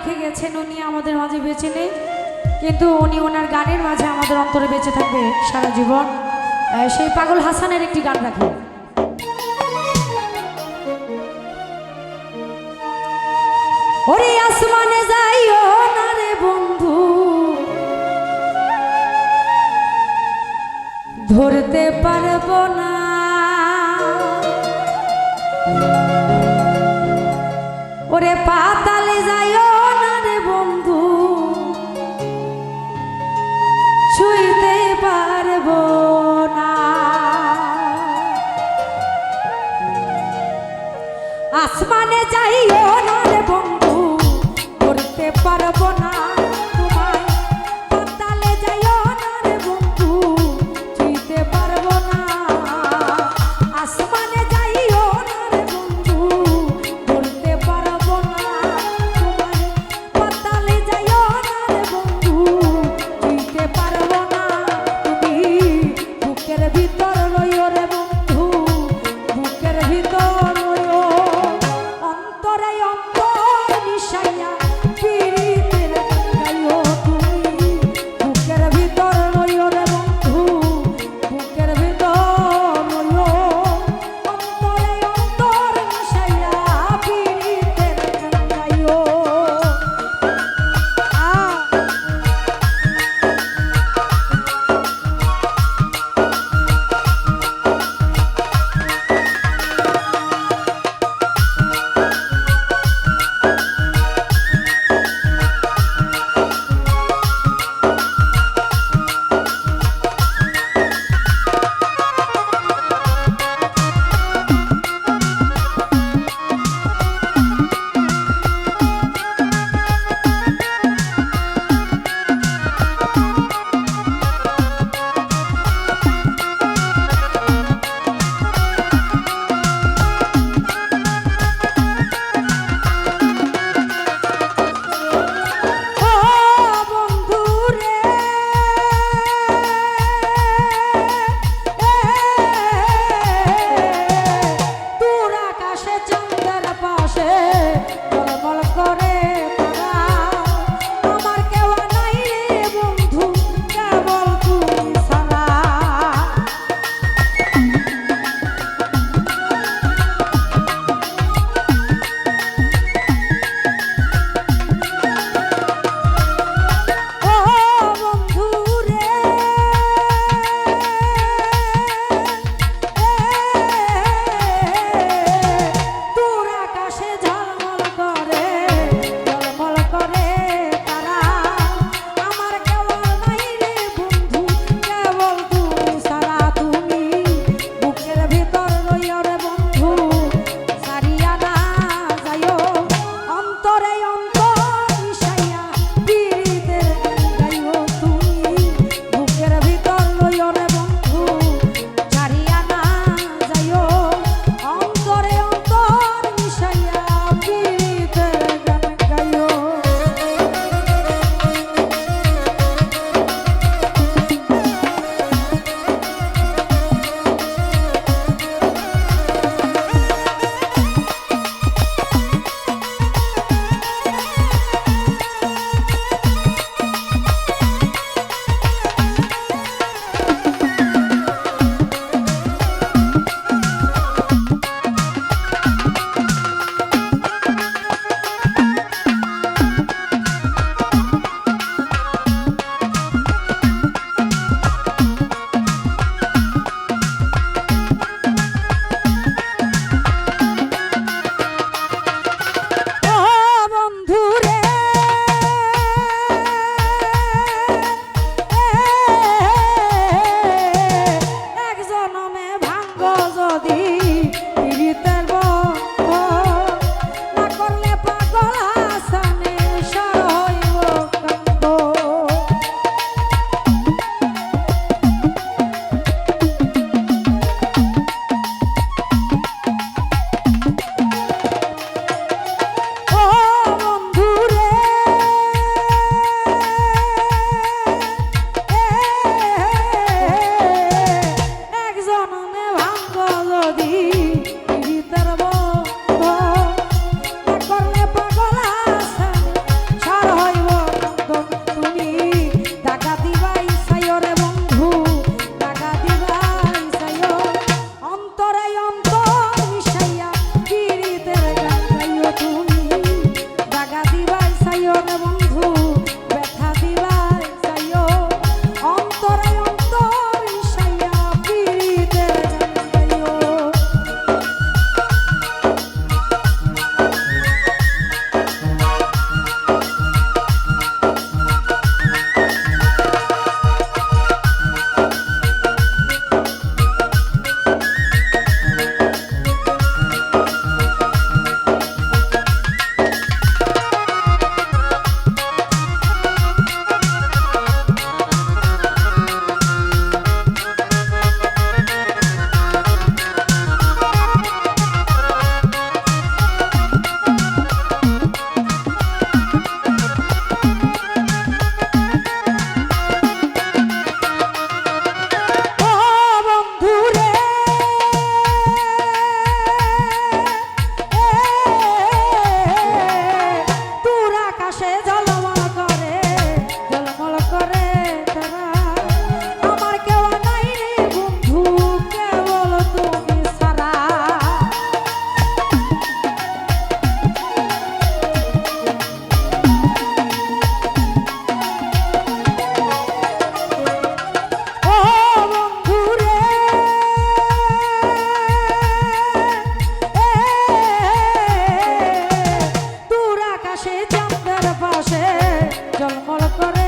রেখে গেছেন, উনি আমাদের মাঝে বেঁচে নেই। কিন্তু উনি ওনার গানের মাঝে আমাদের অন্তরে বেঁচে থাকবে সারা জীবন। সেই পাগল হাসানের একটি গান রাখি। আসমানে যাইও না রে বন্ধু। ধরতে পারব না। ওরে পা আসমানে যাই না রে বন্ধু করতে পারব না। জলমল করে।